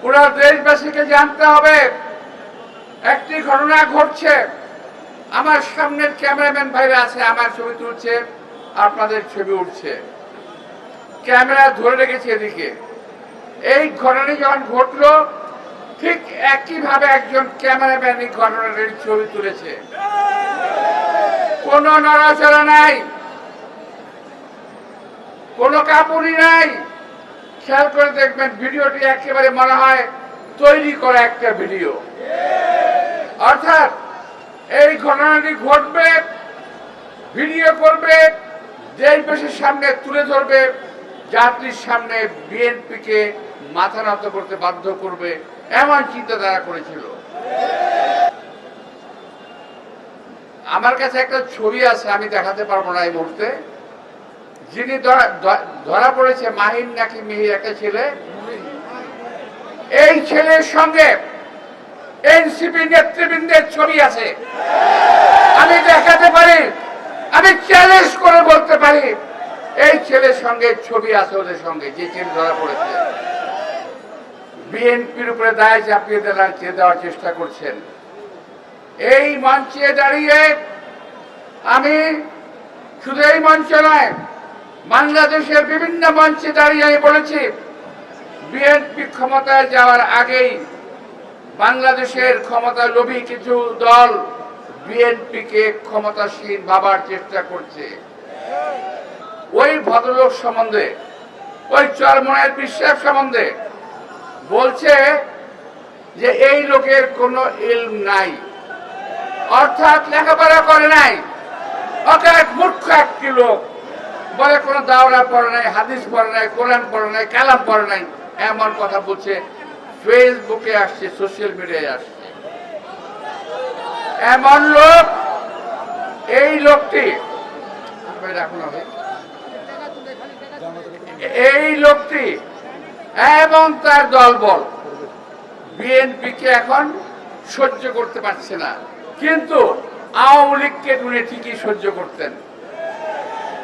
পুরো দেশবাসীকে জানতে হবে, একটি ঘটনা ঘটছে। আমার সামনের ক্যামেরাম্যান ভাইরা আছে, আমার ছবি তুলছে, আপনাদের ছবি উঠছে। ক্যামেরা ধরে রেখেছে এদিকে। এই ঘটনাটি যখন ঘটলো, ঠিক একইভাবে একজন ক্যামেরাম্যান এই ঘটনাটির ছবি তুলেছে। কোনো নড়াচড়া নাই, কোনো কাপুরি নাই খেয়াল করে দেখবেন ভিডিওটি একেবারে মনে হয় তৈরি করা একটা ভিডিও। অর্থাৎ এই ঘটনাটি ঘটবে, ভিডিও করবে দেশবাসীর সামনে তুলে ধরবে, যাত্রীর সামনে বিএনপিকে মাথা নত করতে বাধ্য করবে, এমন চিন্তাধারা করেছিল। আমার কাছে একটা ছবি আছে, আমি দেখাতে পারব না এই মুহূর্তে। যিনি ধরা- পড়েছে, মাহিন নাকি মিহির একটা ছেলে? এই ছেলের সঙ্গে এনসিপি নেতৃবৃন্দের ছবি আছে। আমি দেখাতে পারি, আমি চ্যালেঞ্জ করে বলতে পারি, এই ছেলের সঙ্গে ছবি আছে ওদের সঙ্গে, যে ছেলে ধরা পড়েছে। বিএনপির উপরে দায় চাপিয়ে দেওয়ার দেওয়ার চেষ্টা করছেন। এই মঞ্চে দাঁড়িয়ে আমি শুধু এই মঞ্চ নয় বাংলাদেশের বিভিন্ন মঞ্চে দাঁড়িয়ে আমি বলেছি, বিএনপি ক্ষমতায় যাওয়ার আগেই বাংলাদেশের ক্ষমতা লোভী কিছু দল বিএনপিকে ক্ষমতাসীন ভাবার চেষ্টা করছে। ওই ভদ্রলোক সম্বন্ধে, ওই চরমনের বিশ্বাস সম্বন্ধে বলছে যে এই লোকের কোনো ইলম নাই, অর্থাৎ লেখাপড়া করে নাই অর্থাৎ মূর্খ একটি লোক বলে কোনো দাওরা পড়ে নাই, হাদিস পড়ে নাই, কোরআন পড়ে নাই, কালাম পড়ে নাই, এমন কথা বলছে। ফেসবুকে আসছে, সোশ্যাল মিডিয়ায় আসছে। এমন লোক, এই লোকটি এই লোকটি, এবং তার দলবল, বিএনপিকে এখন সহ্য করতে পারছে না। কিন্তু আওয়ামী লীগকে উনি ঠিকই সহ্য করতেন।